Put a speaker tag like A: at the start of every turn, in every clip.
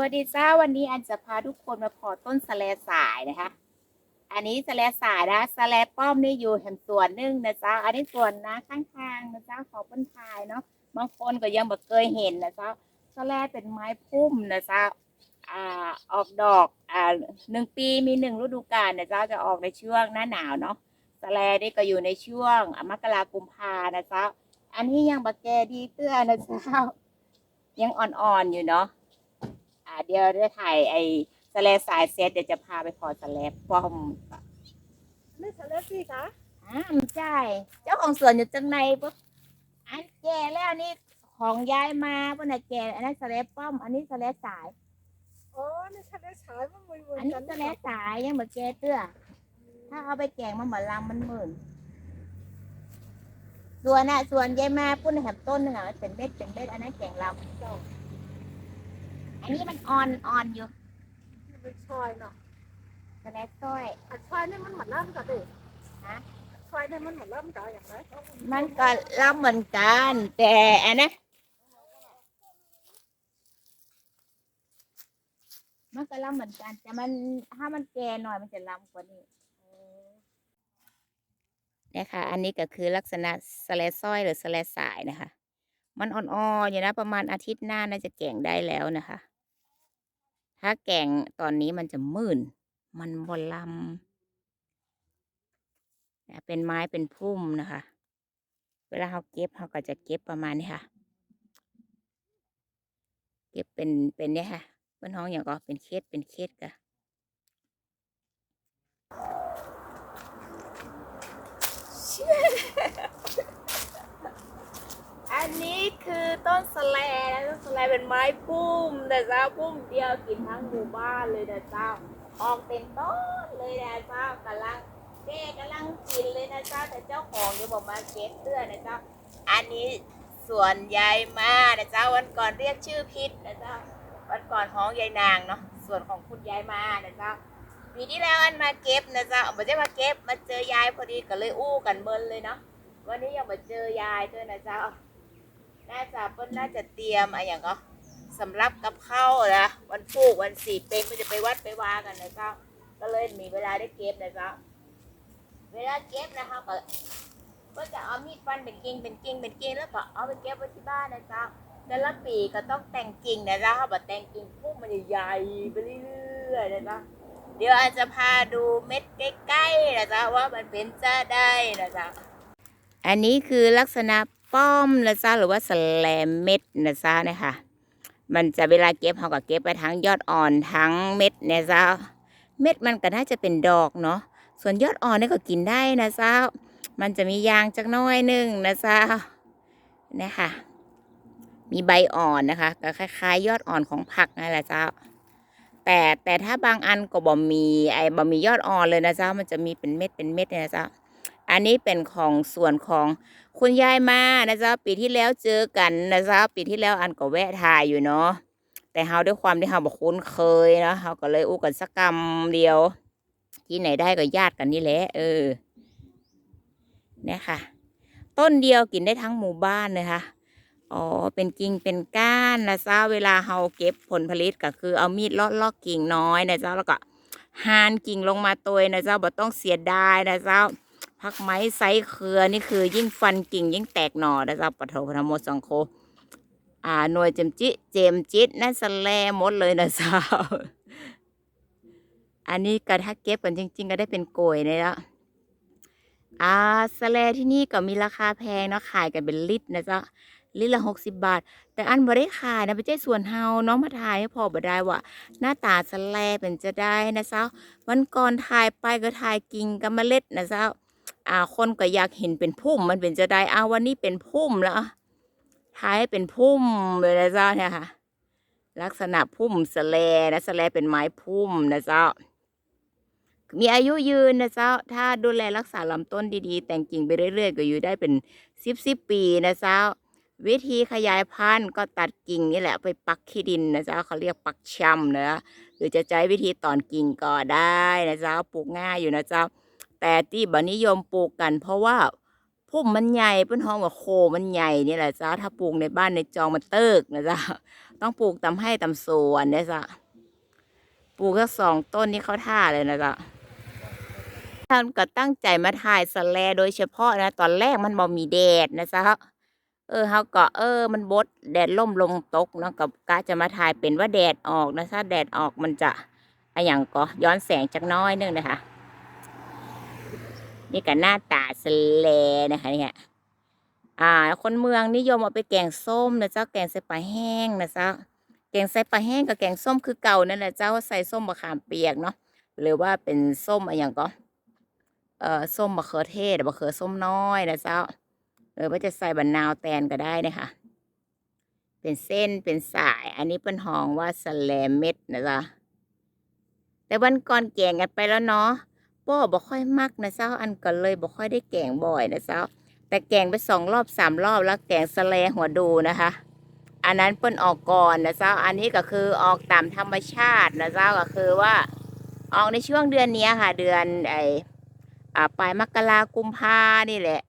A: วัสดีจ้าวันนี้อันจะพาทุกคนมาพอต้นสะเลสายนะคะ อันนี้สะเลสายนะสะเลป้อมนี่อยู่แห่งส่วนหนึ่งนะจ้าอันนี้ส่วนนะข้างๆนะจ้าขอเปิ้นพายเนาะบางคนก็ยังบ่เคยเห็นนะจ้าสะเลเป็นไม้พุ่มนะจ้าอ่าออกดอกอ่าหนึ่งปีมีหนึ่งฤดูกาลนะจ้าจะออกในช่วงหน้าหนาวเนาะสะเลนี่ก็อยู่ในช่วงอะมกรากุมภานะจ้าอันนี้ยังบะแกดีเตื้อนะจ้ายังอ่อนๆอยู่เนาะ อ่าเดี๋ยวจะถ่ายไอ้สแลสายเซตเดี๋ยวจะพาไปพอสแลปป้อม
B: ไม่ทะเลสิคะ
A: อ้ามใช่เจ้าของสวนอยู่จังในปุ๊บอันแก่แล้วนี่ของยายมาปุ่นน่ะแก่อันนั้นสแลปป้อม อันนี้สแลสาย
B: อ๋อในทะเลฉายมันมือ
A: อันนี้สแลสายยังเหมือนแกเตื้อ ถ้าเอาไปแกงมันเหมือนลำมันหมื่นส่วนน่ะส่วนยายมาปุ่นแหบต้นหนึ่งอะมันเป็นเม็ดเป็นเม็ดอันนั้นแกงลำ อันนี้มันอ่อนอ่อนอยู่
B: เป็นชอยเนาะ
A: สแลซ้อย
B: อันชอยนี่มันเหมือนเริ่มกันดิ
A: ฮะ
B: ชอยนี่มันเหมือนเริ่มกันอย่างไร
A: มันก็ลำเหมือนกัน แต่อันนะมันก็ลำเหมือนกัน แต่มันถ้ามันแก่หน่อยมันจะลำกว่านี้เนี่ยค่ะอันนี้ก็คือลักษณะสแลซ้อยหรือสแลสายนะคะ มันอ่อนๆอยู่นะประมาณอาทิตย์หน้าน่าจะแกงได้แล้วนะคะ ถ้าแกงตอนนี้มันจะมื่น มันบลำเนี่ยเป็นไม้เป็นพุ่มนะคะ เวลาเขาเก็บเขาก็จะเก็บประมาณนี้ค่ะ เก็บเป็นเป็นเนี่ยค่ะเป็นห้องอย่างก็เป็นเคสเป็นเคสกะอันนี้คือต้นส ช้เป็นไม้พุ่มแต่เจ้าพุ่มเดียวกินทั้งหมู่บ้านเลยนะเจ้า ออกเต็มต้นเลยนะเจ้ากำลังแก่กำลังกินเลยนะเจ้าแต่เจ้าของยังบอกมาเก็บเตื้อนะเจ้า อันนี้ส่วนยายมานะเจ้าวันก่อนเรียกชื่อผิดนะเจ้าวันก่อนห้องยายนางเนาะส่วนของคุณยายมานะเจ้าปีที่แล้วอันมาเก็บนะเจ้าไม่ใช่มาเก็บมาเจอยายพอดีก็เลยอู้กันเมินเลยเนาะวันนี้ยังมาเจอยายด้วยนะเจ้า น่าจะเปิ้ลน่าจะเตรียมอะไรอย่างก็สำหรับกับข้าวนะวันผูกวันสี่เป็งมันจะไปวัดไปวากันนะเจ้าก็เลยมีเวลาได้เก็บนะเจ้าเวลาเก็บนะคะก็ก็จะเอามีดฟันเป็นกิ่งเป็นกิ่งเป็นกิ่งแล้วก็เอาไปเก็บไว้ที่บ้านนะจ๊ะแต่ละปีก็ต้องแต่งกิ่งนะจ๊ะถ้าแบบแต่งกิ่งพุ่มมันจะใหญ่ไปเรื่อยๆนะจ๊ะเดี๋ยวอาจจะพาดูเม็ดใกล้ๆนะจ๊ะว่ามันเป็นจะได้นะจ๊ะอันนี้คือลักษณะ ป้อมนะจ๊ะหรือว่าสแลมเม็ดนะจ๊ะนะคะมันจะเวลาเก็บเขาก็เก็บไปทั้งยอดอ่อนทั้งเม็ดนะจ๊ะเม็ดมันก็น่าจะเป็นดอกเนาะส่วนยอดอ่อนนี่ก็กินได้นะจ๊ะมันจะมียางจักน้อยหนึ่งนะจ๊ะเนี่ยค่ะมีใบอ่อนนะคะก็คล้ายๆ ยอดอ่อนของผักนั่นแหละเจ้า แต่แต่ถ้าบางอันก็บ่มีไอ้บ่มียอดอ่อนเลยนะเจ้ามันจะมีเป็นเม็ดเป็นเม็ดเนี่ยนะเจ้า อันนี้เป็นของส่วนของคุณยายมานะจ้าปีที่แล้วเจอกันนะจ้าปีที่แล้วอันก็แวะถ่ายอยู่เนาะแต่เฮาด้วยความที่เฮาบ่คุ้นเคยเนาะเฮาก็เลยอู้กันสักกรรมเดียว ที่ไหนได้ก็ญาติกันนี่แหละเออเนี่ยค่ะ ต้นเดียวกินได้ทั้งหมู่บ้านเลยค่ะอ๋อ เป็นกิ่งเป็นก้านนะจ้าเวลาเราเก็บผลผลิตก็คือเอามีดลอดลอกกิ่งน้อยนะเจ้าแล้วก็หานกิ่งลงมาตัวนะเจ้าบ่ต้องเสียดายนะเจ้า พักไม้ไซเครือนี่คือยิ่งฟันกิ่งยิ่งแตกหน่อนะเจ้าปะโถพระโมสังโค อ่าหน่วยเจมจิเจมจิตนั่นสแลหมดเลยนะเจ้าอันนี้ก็ถ้าเก็บกันจริง ๆ ก็ได้เป็นโกยเลยแล้วอ่าสแลที่นี่ก็มีราคาแพงเนาะขายกันเป็นลิตรนะจ๊ะลิตรละหกสิบบาท แต่อันบ่ได้ขายนะไปเจ้ส่วนเฮาน้องมาถ่ายให้พอบ่ได้ว่าหน้าตาสแลเป็นจะได้นะเจ้าวันก่อนถ่ายไปก็ถ่ายกิ่งกับเมล็ดนะเจ้า อ่าคนก็อยากเห็นเป็นพุ่มมันเป็นจะได้อ้าววันนี้เป็นพุ่มแล้วถ่ายให้เป็นพุ่มเลยนะเจ้าเนี่ยค่ะ ลักษณะพุ่มสแลนะสแลเป็นไม้พุ่มนะเจ้า มีอายุยืนนะเจ้า ถ้าดูแลรักษาลำต้นดีๆ แต่งกิ่งไปเรื่อยๆ ก็อยู่ได้เป็นสิบสิบปีนะเจ้า วิธีขยายพันธุ์ก็ตัดกิ่งนี่แหละไปปักขี้ดินนะเจ้าเขาเรียกปักชำนะหรือจะใช้วิธีตอนกิ่งก็ได้นะเจ้าปลูกง่ายอยู่นะเจ้า แต่ที่บันิยมปลูกกัน เพราะว่าพุ่มมันใหญ่เปิ้นห้องว่าโคมันใหญ่นี่แหละจ้าถ้าปลูกในบ้านในจองมันเติกนะจ๊ะต้องปลูกตำให้ตำสวนนี่ยจ้ะปลูกแค่สองต้นนี่เขาท่าเลยนะจ๊ะท่านก็ตั้งใจมาถ่ายสแลโดยเฉพาะนะ ตอนแรกมันบ่มีแดดนะจ๊ะเออเขาก็เออ มันบดแดดล่มลงตกนะกับกาจะมาถ่ายเป็นว่าแดดออกนะถ้าแดดออกมันจะอะอย่างก็ย้อนแสงจักน้อยนึงนะคะ นี่ก็หน้าตาสแลนะคะเนี่ยอ่า คนเมืองนิยมเอาไปแกงส้มนะเจ้าแกงใส่ปลาแห้งนะเจ้าแกงใส่ปลาแห้งกับแกงส้มคือเก่านั่นแหละเจ้าใส่ส้มมะขามเปียกเนาะหรือว่าเป็นส้มอะไรอย่างก็เอ่อส้มมะเขือเทศมะเขือส้มน้อยนะเจ้าหรือว่าจะใส่บะนาวแตนก็ได้นะคะเป็นเส้นเป็นสาย อันนี้เป็นหองว่าสแลมเม็ดนะจ๊ะแต่วันก่อนแกงกันไปแล้วเนาะ ป้อบ่ค่อยมักนะเจ้าอันก็เลยบ่ค่อยได้แกงบ่อยนะเจ้าแต่แกงไปสองรอบสามรอบแล้วแกงสะเลหัวดูนะคะ อันนั้นเปิ้นออกก่อนนะเจ้าอันนี้ก็คือออกตามธรรมชาตินะเจ้าก็คือว่าออกในช่วงเดือนเนี้ยค่ะ เดือนไออ่าปลายมกรากุมภานี่แหละ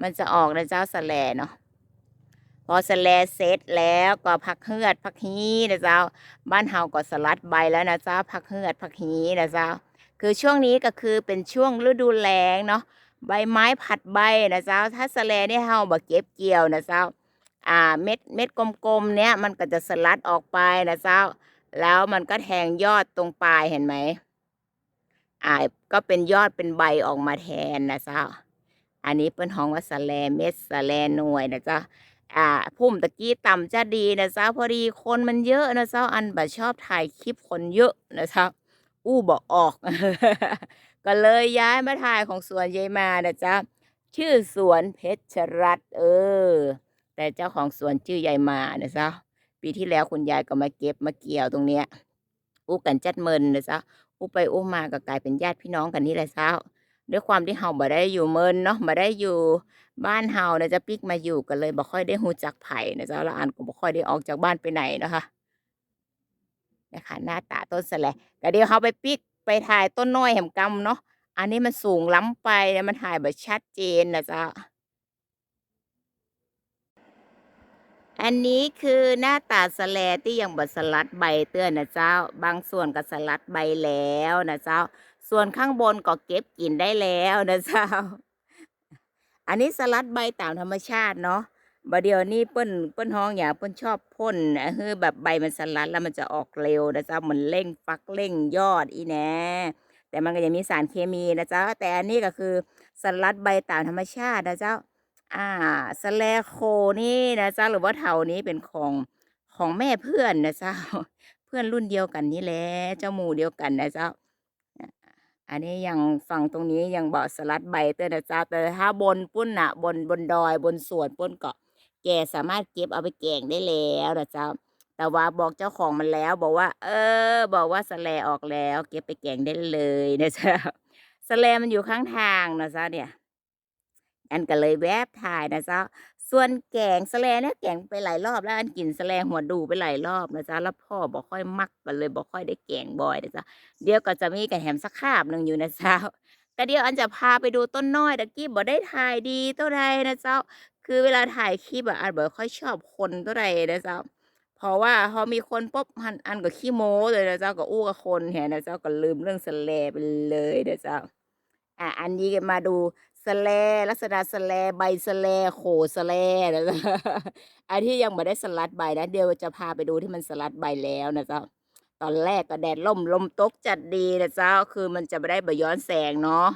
A: มันจะออกนะเจ้าสะเลเนาะพอสะเลเสร็จแล้วก็พักเฮือดพักฮีนะเจ้า บ้านเฮาก็สลัดใบแล้วนะเจ้าพักเฮือดพักฮีนะเจ้า คือช่วงนี้ก็คือเป็นช่วงฤดูแล้งเนาะใบไม้ผัดใบนะเจ้าถ้าสะเลเนี่ยเฮาบ่เก็บเกี่ยวนะเจ้าอ่าเม็ดเม็ดกลมๆเนี่ยมันก็จะสลัดออกไปนะเจ้า แล้วมันก็แทงยอดตรงปลายเห็นไหมอ่าก็เป็นยอดเป็นใบออกมาแทนนะเจ้า อันนี้เป็นห้องว่าสะเลเม็ดสะเลหน่วยนะเจ้าอ่าพุ่มตะกี้ต่ำจะดีนะเจ้าพอดีคนมันเยอะนะเจ้าอันบบชอบถ่ายคลิปคนเยอะนะเจ้า อู้บอกออก ก็เลยย้ายมาถ่ายของสวนยายมานะจ๊ะ ชื่อสวนเพชรรัตน์เออ แต่เจ้าของสวนชื่อยายมานะจ๊ะ ปีที่แล้วคุณยายก็มาเก็บมาเกี่ยวตรงเนี้ย อู้กันจัดเมินนะจ๊ะ อู้ไปอู้มาก็กลายเป็นญาติพี่น้องกันนี่แหละจ้าด้วยความที่เฮาบ่ได้อยู่เมินเนาะบ่ได้อยู่บ้านเฮานะจ๊ะปิกมาอยู่ก็เลยบ่ค่อยได้ฮู้จักไผ่นะจ๊ะแล้วอันก็บ่ค่อยได้ออกจากบ้านไปไหนนะคะ นะคะหน้าตาต้นสะแลก็เดี๋ยวเขาไปปิกไปถ่ายต้นน้อยแหมกำเนาะอันนี้มันสูงล้ำไปแล้วมันถ่ายแบบชัดเจนนะจ๊ะอันนี้คือหน้าตาสแลที่ยังบดสลัดใบเตือนนะเจ้า บางส่วนก็สลัดใบแล้วนะเจ้า ส่วนข้างบนก็เก็บกินได้แล้วนะเจ้า อันนี้สลัดใบตามธรรมชาติเนาะ บเดียวนี้เปิ้นเปิ้นห้องอย่าเปิ้นชอบพ่นนะคือแบบใบมันสลัดแล้วมันจะออกเร็วนะจ๊ะเหมือนเร่งฟักเร่งยอดอีแน่แต่มันก็ยังมีสารเคมีนะจ๊ะแต่อันนี้ก็คือสลัดใบตามธรรมชาตินะจ้าอ่าสแลโคนี่นะจ๊ะหรือว่าเถานี้เป็นของของแม่เพื่อนนะจ้าเพื่อนรุ่นเดียวกันนี่แหละเจ้าหมู่เดียวกันนะจ้าอันนี้ยังฝั่งตรงนี้ยังบอกสลัดใบเตือนนะจ้าแต่ถ้าบนปุ้นน่ะบนบนดอยบนสวนปุ้นเกาะ แกสามารถเก็บเอาไปแกงได้แล้วนะเจ้า แต่ว่าบอกเจ้าของมันแล้ว บอกว่า เออ บอกว่าสแลออกแล้ว เก็บไปแกงได้เลยนะเจ้าสแลมันอยู่ข้างทางนะเจ้าเนี่ยอันก็เลยแวบถ่ายนะเจ้าส่วนแกงสแลเนี่ยแกงไปหลายรอบแล้วอันกินสแลหัวดูไปหลายรอบนะจ๊ะแล้วพ่อบอกค่อยมักกันเลยบอกค่อยได้แกงบ่อยนะจ๊ะเดี๋ยวก็จะมีกันแถมสักคาบหนึ่งอยู่นะเจ้า ก็เดี๋ยวอันจะพาไปดูต้นน้อยตะกี้บอกได้ถ่ายดีเท่าใดนะเจ้า คือเวลาถ่ายคลิปอะอันบ่ค่อยชอบคนเท่าไรนะเจ้า เพราะว่าพอมีคนปุ๊บอันอันก็ขี้โม้เลยนะเจ้าก็อู้กับคนแหนะเจ้าก็ลืมเรื่องสแลไปเลยนะเจ้า อะอันนี้ก็มาดูสแลลักษณะสแลใบสแลโขสแลนะจ๊ะอันที่ยังไม่ได้สลัดใบนะเดี๋ยวจะพาไปดูที่มันสลัดใบแล้วนะเจ้า ตอนแรกก็แดดล่มลมตกจัดดีนะเจ้าคือมันจะไม่ได้บย้อนแสงเนาะ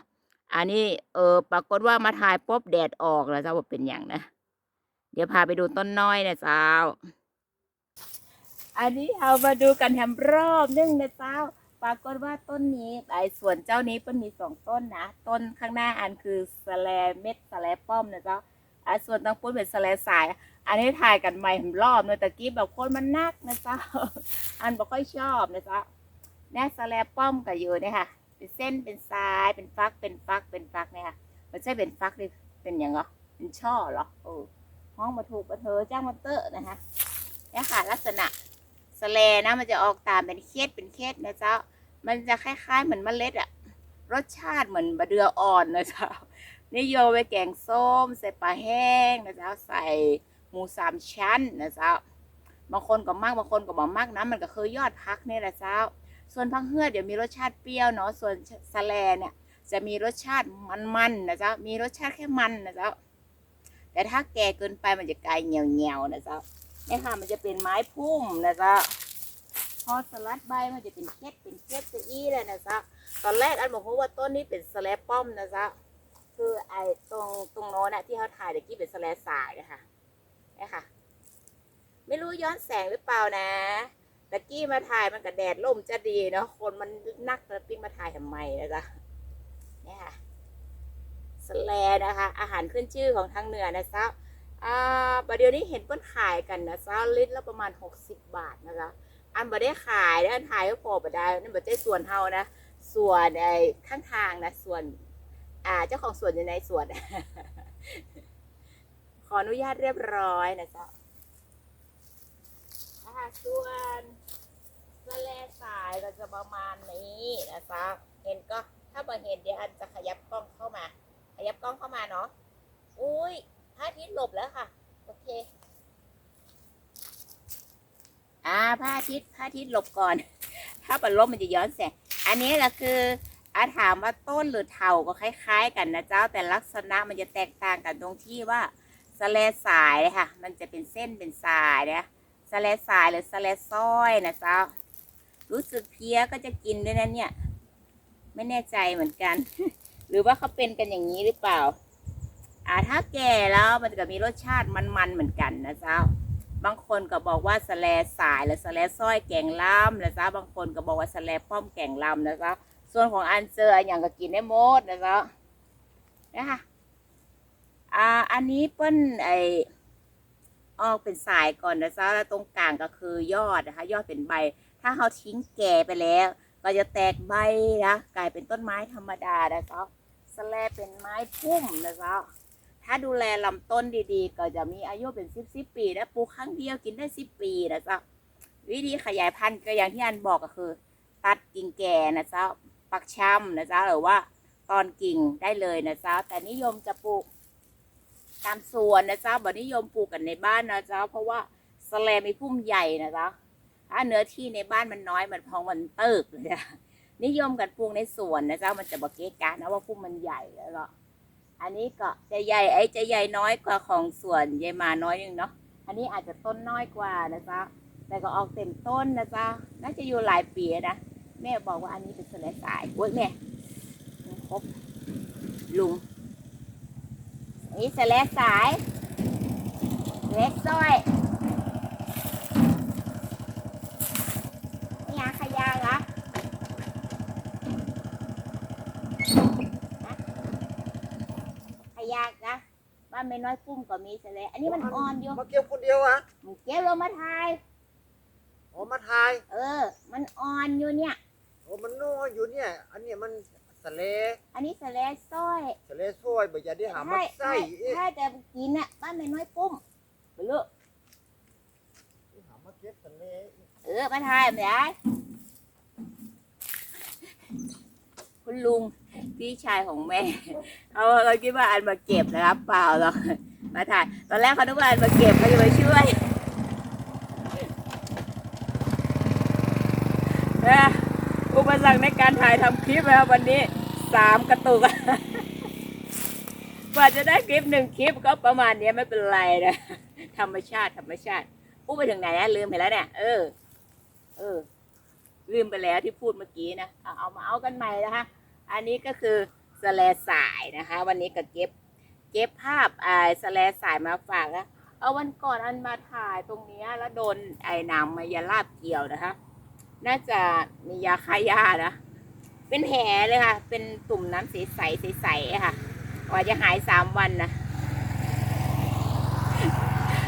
A: อันนี้เออปรากฏว่ามาถ่ายป๊บแดดออกแล้วเจ้าว่าเป็นอย่างนะ เดี๋ยวพาไปดูต้นน้อยนะเจ้า อันนี้เอามาดูกันแถมรอบนึงนะเจ้า ปรากฏว่าต้นนี้ไอ้ส่วนเจ้านี้เป็นมีสองต้นนะ ต้นข้างหน้าอันคือสแลเม็ดสแลป้อมนะเจ้าอ่าส่วนตรงปุ้นเป็นสแลสาย อันนี้ถ่ายกันใหม่แถมรอบเลยตะกี้แบบคนมันนักนะจ้าอันบ่ค่อยชอบนะจ้าแน่สแลป้อมก็อยู่เนี่ยค่ะ เป็นเส้นเป็นสายเป็นฟักเป็นฟักเป็นฟักเนี่ยค่ะไม่ใช่เป็นฟักเลยเป็นอย่างเหรอเป็นช่อเหรอเออห้องมาถูกมาเธอจ้างมาเตอร์นะคะเนี่ยค่ะ ลักษณะสแลนะมันจะออกตามเป็นเคสเป็นเคสนะจ้ามันจะคล้ายๆเหมือนเมล็ดอะรสชาติเหมือนบะเดืออ่อนนะจ้านิยมไปแกงส้ม ใส่ปลาแห้งนะจ้าใส่ หมูสามชั้นนะเจ้า บางคนก็มากบางคนก็บ่มากนะมันก็คือยอดพักนี่แหละเจ้า ส่วนพังเฮือดเดี๋ยวมีรสชาติเปรี้ยวเนาะ ส่วนสแลเนี่ยจะมีรสชาติมันๆนะเจ้า มีรสชาติแค่มันนะเจ้า แต่ถ้าแก่เกินไปมันจะกลายเหี่ยวๆนะเจ้าเนี่ยค่ะมันจะเป็นไม้พุ่มนะเจ้าพอสลัดใบมันจะเป็นเคล็ดเป็นเคล็ดจะอี้เลยนะเจ้าตอนแรกอันบอกว่าต้นนี้เป็นสแลปป้อมนะเจ้าคือไอ้ตรงตรงโน้นนะที่เขาถ่ายตะกี้เป็นสแลสายนะคะ นี่ยค่ะไม่รู้ย้อนแสงหรือเปล่านะตะกี้มาถ่ายมันกับแดดล่มจะดีเนาะคนมันนักแล้วปิ้งมาถ่ายทำไมนะจ๊ะเนี่ยค่ะสแลนะคะ อาหารขึ้นชื่อของทางเหนือนะจ๊ะอ่าประเดี๋ยวนี้เห็นเปิ้นขายกันนะจ๊ะลิตรละประมาณ 60 บาทนะจ๊ะอันบ่ได้ขายนะอันขายก็พอบ่ได้นั่นบ่ใช่ส่วนเฮานะส่วนไอ้ข้างทางนะส่วน อ่าเจ้าของสวนอยู่ในสวน ขออนุญาตเรียบร้อยนะจ๊ะอ่าส่วนสะแลสายเราจะประมาณนี้นะจ๊ะเห็นก็ถ้าบ่เห็นเดี๋ยวอันจะขยับกล้องเข้ามา ขยับกล้องเข้ามาเนาะอุ้ยพระอาทิตย์หลบแล้วค่ะ โอเค อ่าพระอาทิตย์พระอาทิตย์หลบก่อน ถ้าปัดลบมันจะย้อนแสง อันนี้แหละคืออาถามว่าต้นหรือเถาก็คล้าย ๆ กันนะเจ้าแต่ลักษณะมันจะแตกต่างกันตรงที่ว่า สะเลสายค่ะ มันจะเป็นเส้นเป็นสายนะสะเลสายหรือสะเลซ้อยนะเจ้ารู้สึกเพี้ยก็จะกินด้วยนะเนี่ย ไม่แน่ใจเหมือนกัน หรือว่าเขาเป็นกันอย่างนี้หรือเปล่า อ่าถ้าแก่แล้วมันก็มีรสชาติมันๆเหมือนกันนะเจ้า บางคนก็บอกว่าสแลสายหรือสแลซ้อยแกงล่ำนะจ๊ะบางคนก็บอกว่าสแลป้อมแกงล่ำนะจ๊ะส่วนของอันเจออย่างก็กินได้หมดนะจ๊ะนะคะ อ่าอันนี้เปิ้นไอออกเป็นสายก่อนนะจ๊ะแล้วตรงกลางก็คือยอดนะคะ ยอดเป็นใบ ถ้าเขาทิ้งแก่ไปแล้ว ก็จะแตกใบนะกลายเป็นต้นไม้ธรรมดานะจ๊ะสแลเป็นไม้พุ่มนะจ๊ะถ้าดูแลลำต้นดีๆ ก็จะมีอายุเป็นสิบสิบปีและปลูกครั้งเดียวกินได้สิบปีนะจ๊ะวิธีขยายพันธุ์ก็อย่างที่อันบอกก็คือ ตัดกิ่งแก่นะจ๊ะปักช้ำนะจ๊ะหรือว่าตอนกิ่งได้เลยนะจ๊ะแต่นิยมจะปลูก ตามสวนนะจ๊ะบ่นิยมปลูกกันในบ้านนะจ๊ะเพราะว่าสแลมีพุ่มใหญ่นะจ๊ะถ้าเนื้อที่ในบ้านมันน้อยมันพองมันเติกเลยอะนิยมกันปลูกในสวนนะจ๊ะมันจะบอกเกะกะนะว่าพุ่มมันใหญ่แล้วก็อันนี้ก็จะใหญ่ไอ้จะใหญ่น้อยกว่าของสวนยายมาน้อยนึงเนาะอันนี้อาจจะต้นน้อยกว่านะจ๊ะแต่ก็ออกเต็มต้นนะจ๊ะน่าจะอยู่หลายปีนะแม่บอกว่าอันนี้เป็นสลายสายโอ้ยแม่ครบลุง นนี้สลายสายเล็กซ้อยนี่ยขยาเหรอขยากนะบ้านไม่น้อยปุ้มก็มีเสลยอันนี้มันอ่อนอยู่
C: มาเก็บคนเดียวอะ
A: มึงเก็บลงมาทาย
C: โอ้มาทาย
A: เออ มันอ่อนอยู่เนี่ย
C: โอ้มันน้อยอยู่เนี่ย อันเนี้ยมันสะเล
A: อันนี้เสลยซ้อย
C: สะเลซอยบ่อย่าได้หามาใส่เอ๊ะ
A: ถ้าจะกินอะบ้านไม่น้อยปุ้มไปเลย
C: หามาเก็บสะเล
A: เออมาทายไม่ได้คุณลุงพี่ชายของแม่เขาเขาคิดว่าอันมาเก็บนะครับเปล่าหรอกมาถ่ายตอนแรกเขาคิดว่าอันมาเก็บเขาจะมาช่วย นะ อุปสรรคในการถ่ายทำคลิปนะครับวันนี้สามกระตุกกว่าจะได้คลิปหนึ่งคลิปก็ประมาณเนี้ยไม่เป็นไรนะธรรมชาติธรรมชาติพูดไปถึงไหนอะลืมไปแล้วเนี่ยเออ เออ ลืมไปแล้วที่พูดเมื่อกี้นะเอาเอามาเอากันใหม่นะคะ อันนี้ก็คือสแลสายนะคะ วันนี้ก็เก็บ เก็บภาพไอ้สแลสายมาฝากนะเอาวันก่อนอันมาถ่ายตรงเนี้ยแล้วโดนไอ้นามมายาลาบเกี่ยวนะคะ น่าจะมียาฆ่าหญ้านะ เป็นแผลเลยค่ะ เป็นตุ่มน้ำใสๆใสๆค่ะกว่าจะหายสามวันนะ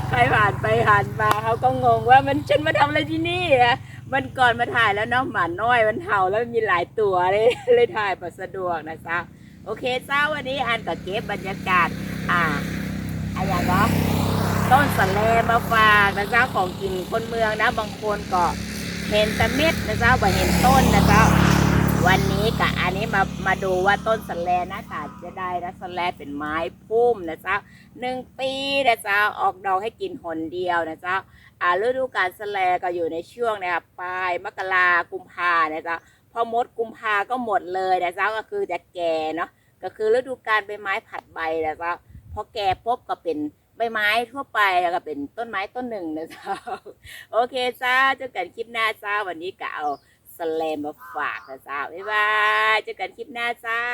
A: ใครผ่านไปผ่านมาเขาก็งงว่ามันฉันมาทำอะไรที่นี่อะมันก่อนมาถ่ายแล้วเนาะหมาน้อยมันเห่าแล้วมีหลายตัวเลยเลยถ่ายพอสะดวกนะจ๊ะโอเคเจ้าวันนี้อันก็เก็บบรรยากาศ อ่าอะไรอย่างเนาะต้นสะเลมาฝากนะจ๊ะของกินคนเมืองนะบางคนก็ เห็นแต่เม็ดนะเจ้าบ่เห็นต้นนะเจ้าวันนี้กับอันนี้มามาดูว่าต้นสแลน้าตาจะได้นะสแลเป็นไม้พุ่มนะเจ้าหนึ่งปีนะเจ้าออกดอกให้กินหนเดียวนะเจ้าอ่าฤดูกาลสแลก็อยู่ในช่วงนะครับปลายมกรากุมภานะเจ้าพอมดกุมภาก็หมดเลยนะเจ้าก็คือจะแก่เนาะก็คือฤดูกาลใบไม้ผัดใบนะเจ้าพอแก่ปุ๊บก็เป็น ใบไม้ทั่วไปแล้วก็เป็นต้นไม้ต้นหนึ่งนะเจ้าโอเคจ้าเจอกันคลิปหน้าจ้าวันนี้ก็เอาสแลมมาฝากนะเจ้าบ๊ายบายเจอกันคลิปหน้าเจ้า